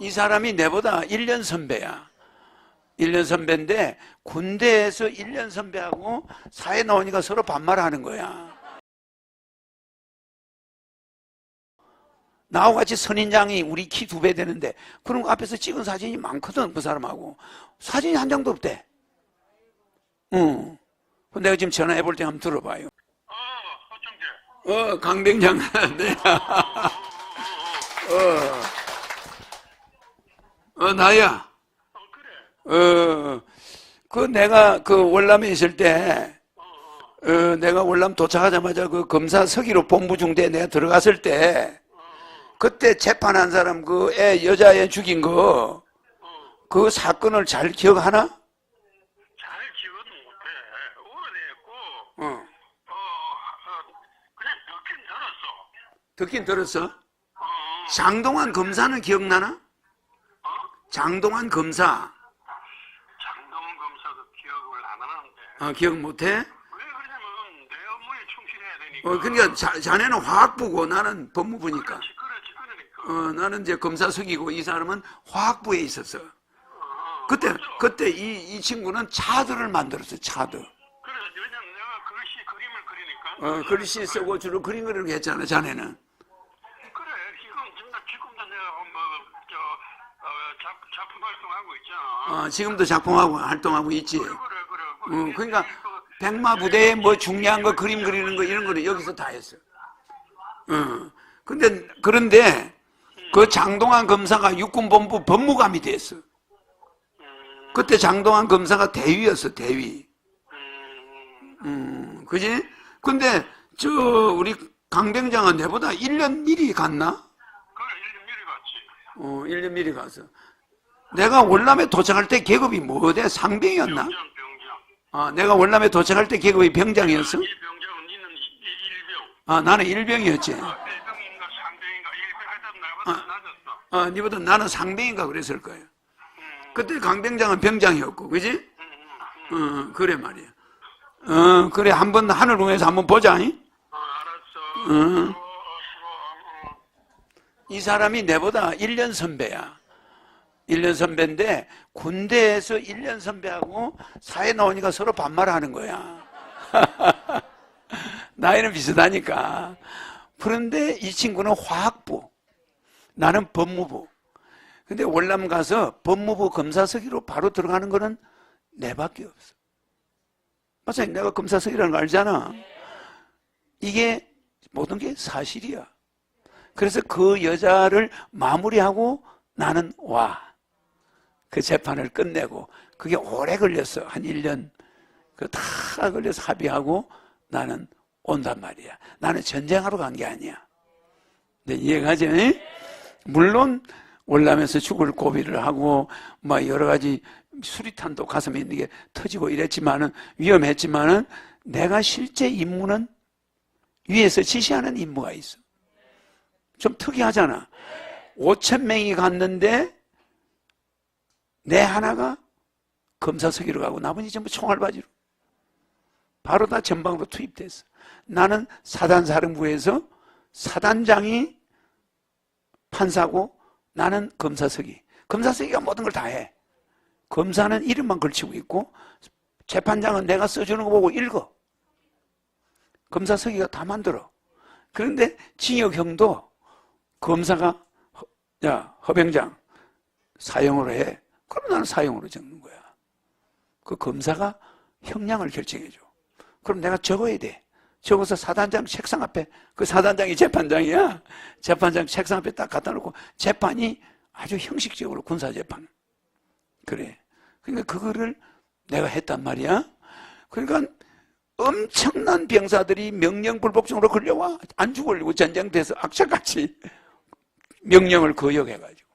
이 사람이 내보다 1년 선배야. 1년 선배인데 군대에서 1년 선배하고 사회 나오니까 서로 반말하는 거야. 나하고 같이 선인장이 우리 키 두 배 되는데 그런 거 앞에서 찍은 사진이 많거든 그 사람하고 사진이 한 장도 없대. 응. 그 내가 지금 전화해 볼 때 한번 들어봐요. 어. 어 강병장 네. 어. 어 나야. 어, 그래. 어, 그 내가 그 월남에 있을 때, 어, 내가 월남 도착하자마자 그 검사 서기로 본부 중대에 내가 들어갔을 때, 그때 재판한 사람 그 애, 여자애 죽인 거, 그 사건을 잘 기억하나? 잘 기억은 못해. 오래됐고, 어. 어, 어, 그냥 듣긴 들었어. 듣긴 들었어? 어, 장동환 검사는 기억나나? 어? 장동환 검사. 장동원 검사도 기억을 안 하는데. 어, 기억 못 해? 왜 그러냐면, 내 업무에 충실해야 되니까. 어, 그러니까 자, 자네는 화학부고 나는 법무부니까. 그렇지, 그렇지, 그러니까. 어, 나는 이제 검사석이고 이 사람은 화학부에 있었어. 어, 그때, 맞죠? 그때 이, 이 친구는 차들을 만들었어, 차들. 그래, 왜냐면 내가 글씨 그림을 그리니까. 어, 글씨 쓰고 주로 그림 그리는 거 했잖아, 자네는. 그래, 지금, 지금, 지금도 내가 뭐, 저, 어, 작, 작품 활동하고 있잖아. 어, 지금도 작품하고 활동하고 있지. 그래, 그래, 그래. 어, 그러니까 백마 부대에 뭐 중요한 거 그림 그리는 거 이런 거는 여기서 다 했어. 어. 근데, 그런데 그 장동환 검사가 육군본부 법무감이 됐어. 그때 장동환 검사가 대위였어, 대위. 음, 그지? 근데 저 우리 강병장은 내보다 1년 미리 갔나? 그래, 1년 미리 갔지. 어, 1년 미리 가서. 내가 월남에 도착할 때 계급이 뭐대? 상병이었나? 병장, 병장. 아, 내가 월남에 도착할 때 계급이 병장이었어? 이 병장은 니는 이- 이 일병. 아, 나는 일병이었지. 일병인가 상병인가 일병 하여튼 나보다 낮았어. 아, 니보다 나는 상병인가 그랬을 거예요. 그때 강병장은 병장이었고, 그지? 어, 그래 말이야. 어, 그래, 한번 하늘궁에서 한번 보자. 잉? 어, 알았어. 응. 어, 어, 어, 어. 이 사람이 내보다 1년 선배야. 1년 선배인데 군대에서 1년 선배하고 사회 나오니까 서로 반말하는 거야. 나이는 비슷하니까. 그런데 이 친구는 화학부, 나는 법무부. 근데 월남 가서 법무부 검사석으로 바로 들어가는 거는 내밖에 없어. 맞아요. 내가 검사석이라는 거 알잖아. 이게 모든 게 사실이야. 그래서 그 여자를 마무리하고 나는 와. 그 재판을 끝내고 그게 오래 걸렸어. 한 1년. 그다 걸려서 합의하고 나는 온단 말이야. 나는 전쟁하러 간 게 아니야. 네, 이해가죠? 응? 물론 월남에서 죽을 고비를 하고 막 여러 가지 수리탄도 가슴에 있는 게 터지고 이랬지만은 위험했지만은 내가 실제 임무는 위에서 지시하는 임무가 있어. 좀 특이하잖아. 5천 명이 갔는데 내 하나가 검사석으로 가고 나머지 전부 총알바지로 바로 다 전방으로 투입됐어. 나는 사단사령부에서 사단장이 판사고 나는 검사석이. 검사석이가 모든 걸 다 해. 검사는 이름만 걸치고 있고 재판장은 내가 써주는 거 보고 읽어. 검사석이가 다 만들어. 그런데 징역형도 검사가 허- 야 허병장 사형으로 해. 그럼 나는 사형으로 적는 거야. 그 검사가 형량을 결정해줘. 그럼 내가 적어야 돼. 적어서 사단장 책상 앞에 그 사단장이 재판장이야. 재판장 책상 앞에 딱 갖다 놓고 재판이 아주 형식적으로 군사 재판. 그래. 그러니까 그거를 내가 했단 말이야. 그러니까 엄청난 병사들이 명령 불복종으로 걸려와 안 죽으려고 전쟁돼서 악착같이 명령을 거역해가지고.